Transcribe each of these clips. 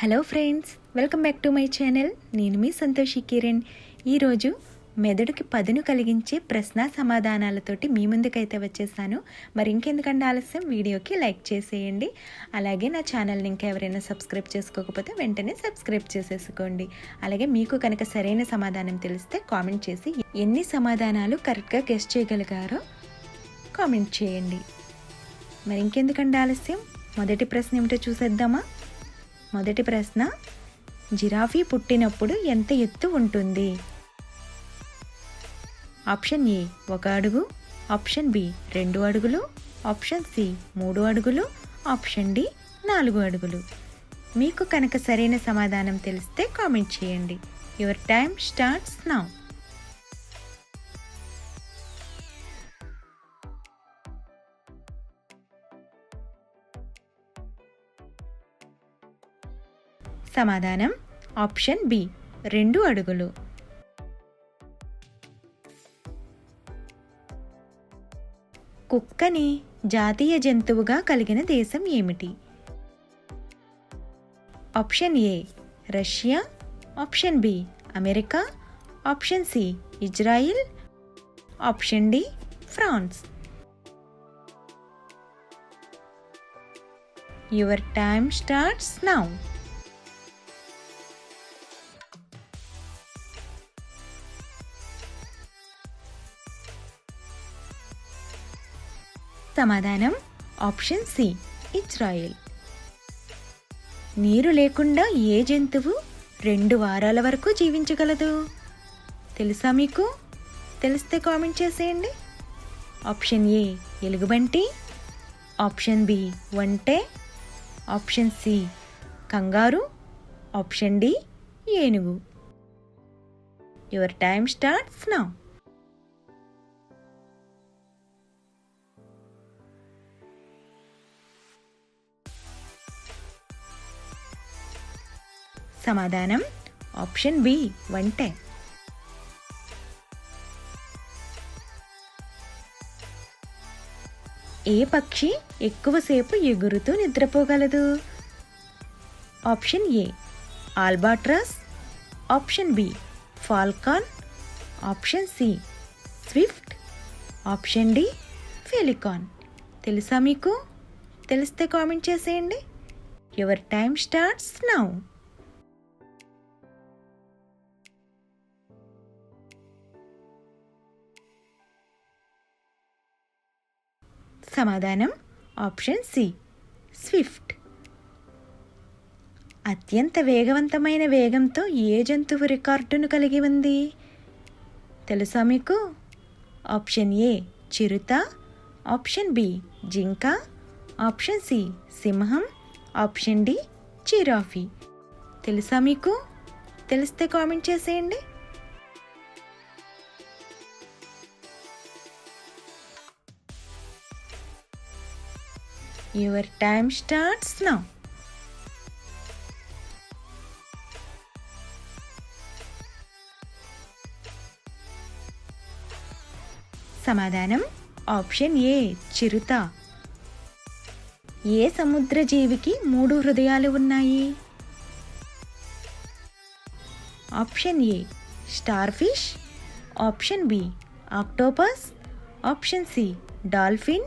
Hello friends welcome back to my channel నేను మీ సంతోషి కిరణ్. ఈరోజు మెదడుకి పదును కలిగించే ప్రశ్న సమాధానాలతోటి మీ ముందుకైతే వచ్చేసాను. మరి ఇంకెందుకంటే ఆలస్యం? వీడియోకి లైక్ చేసేయండి. అలాగే నా ఛానల్ని ఇంకా ఎవరైనా సబ్స్క్రైబ్ చేసుకోకపోతే వెంటనే సబ్స్క్రైబ్ చేసేసుకోండి. అలాగే మీకు కనుక సరైన సమాధానం తెలిస్తే కామెంట్ చేసి ఎన్ని సమాధానాలు కరెక్ట్గా గెస్ట్ చేయగలిగారో కామెంట్ చేయండి. మరి ఇంకెందుకంటే ఆలస్యం? మొదటి ప్రశ్న ఏమిటో చూసేద్దామా? మొదటి ప్రశ్న జిరాఫీ పుట్టినప్పుడు ఎంత ఎత్తు ఉంటుంది? ఆప్షన్ ఏ ఒక అడుగు. ఆప్షన్ బి రెండు అడుగులు. ఆప్షన్ సి మూడు అడుగులు. ఆప్షన్ డి నాలుగు అడుగులు. మీకు కనుక సరైన సమాధానం తెలిస్తే కామెంట్ చేయండి. యువర్ టైం స్టార్ట్స్ నౌ సమాధానం ఆప్షన్ బి రెండు అడుగులు. కుక్కని జాతీయ జంతువుగా కలిగిన దేశం ఏమిటి? Option A Russia. Option B America. Option C Israel. Option D France. Your time starts now సమాధానం ఆప్షన్ సి ఇజ్రాయిల్. నీరు లేకుండా ఏ జంతువు రెండు వారాల వరకు జీవించగలదు? తెలుసా మీకు? తెలిస్తే కామెంట్ చేసేయండి. ఆప్షన్ ఏ ఎలుగుబంటి. ఆప్షన్ బి వంటే. Option C kangaroo. Option D ఏనుగు. యువర్ టైమ్ స్టార్ట్స్ నౌ సమాధానం ఆప్షన్ బి వంటే ఏ పక్షి ఎక్కువసేపు ఎగురుతూ నిద్రపోగలదు? Option A albatross. Option B falcon. Option C swift. Option D pelican. తెలుసా మీకు? తెలిస్తే కామెంట్ చేసేయండి. Your time starts now. సమాధానం ఆప్షన్ సి. స్విఫ్ట్. అత్యంత వేగవంతమైన వేగంతో ఏ జంతువు రికార్డును కలిగి ఉంది? తెలుసా మీకు? ఆప్షన్ ఏ చిరుత. ఆప్షన్ బి జింక. ఆప్షన్ సి సింహం. ఆప్షన్ డి చిరాఫీ తెలుసా మీకు? తెలిస్తే కామెంట్ చేసేయండి. యువర్ టైమ్ స్టార్ట్స్ నౌ సమాధానం ఆప్షన్ ఏ చిరుత ఏ సముద్ర జీవికి మూడు హృదయాలు ఉన్నాయి option A starfish option B octopus option C dolphin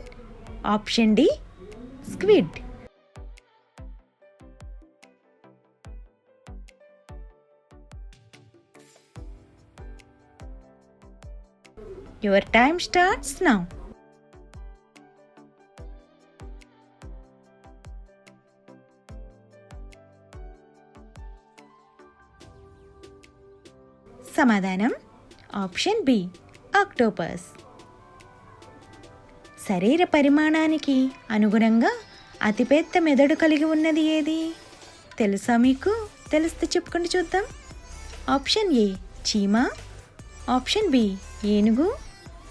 option D squid. Your time starts now. Samadhanam Option B Octopus శరీర పరిమాణానికి అనుగుణంగా అతిపెద్ద మెదడు కలిగి ఉన్నది ఏది? తెలుసా మీకు? తెలిస్తే చెప్పుకుంటూ చూద్దాం. ఆప్షన్ ఏ చీమ. ఆప్షన్ బి ఏనుగు.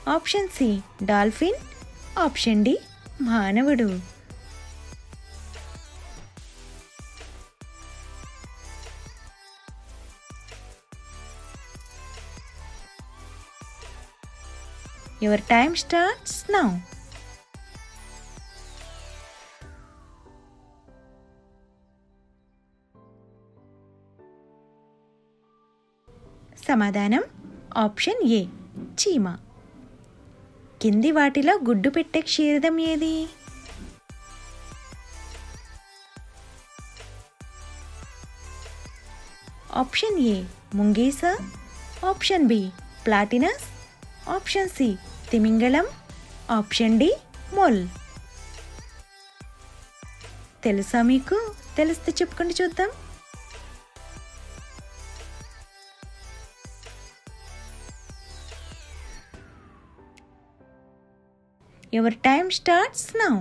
Option C dolphin. Option D మానవుడు. యువర్ టైమ్ స్టార్ట్స్ నౌ సమాధానం? ఆప్షన్ ఏ చీమ. కింది వాటిలో గుడ్డు పెట్టే క్షీరదం ఏది? Option A ముంగీస. Option B platypus. Option C తిమింగళం. Option D mole. తెలుసా మీకు? తెలిస్తే చెప్పుకుంటూ చూద్దాం. యువర్ టైమ్ స్టార్ట్స్ నౌ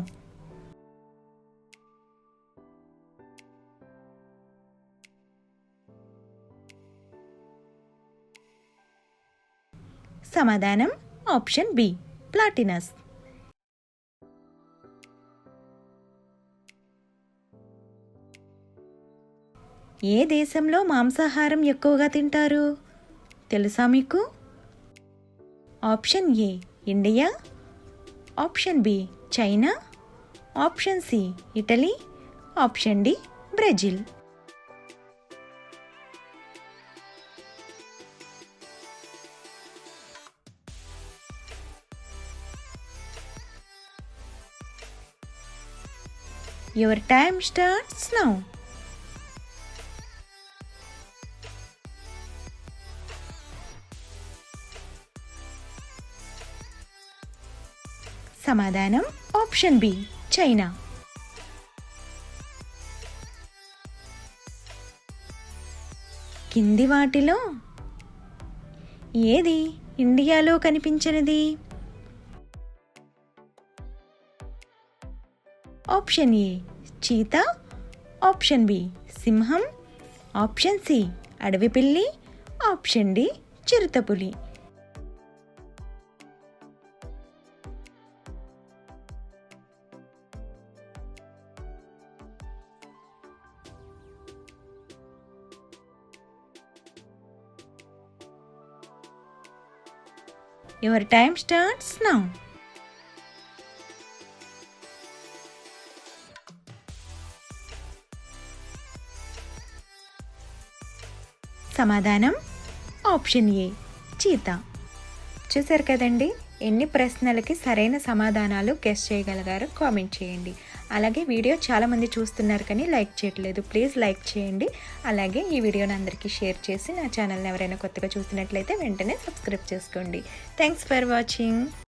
సమాధానం ఆప్షన్ బి ప్లాటినస్ ఏ దేశంలో మాంసాహారం ఎక్కువగా తింటారు? తెలుసా మీకు? Option A India option B China option C Italy option D Brazil. Your time starts now సమాధానం ఆప్షన్ బి చైనా. కింది వాటిలో ఏది ఇండియాలో కనిపించనిది? Option A cheetah. Option B సింహం. ఆప్షన్ సి అడవి పిల్లి. ఆప్షన్ డి చిరుతపులి. యువర్ టైమ్ స్టార్ట్స్ నౌ సమాధానం ఆప్షన్ ఏ చీత. చూసారు కదండి ఎన్ని ప్రశ్నలకి సరైన సమాధానాలు గెస్ట్ చేయగలిగారు కామెంట్ చేయండి. అలాగే వీడియో చాలామంది చూస్తున్నారు కానీ లైక్ చేయట్లేదు. ప్లీజ్ లైక్ చేయండి. అలాగే ఈ వీడియోని అందరికీ షేర్ చేసి నా ఛానల్ని ఎవరైనా కొత్తగా చూస్తున్నట్లయితే వెంటనే సబ్స్క్రైబ్ చేసుకోండి. Thanks for watching.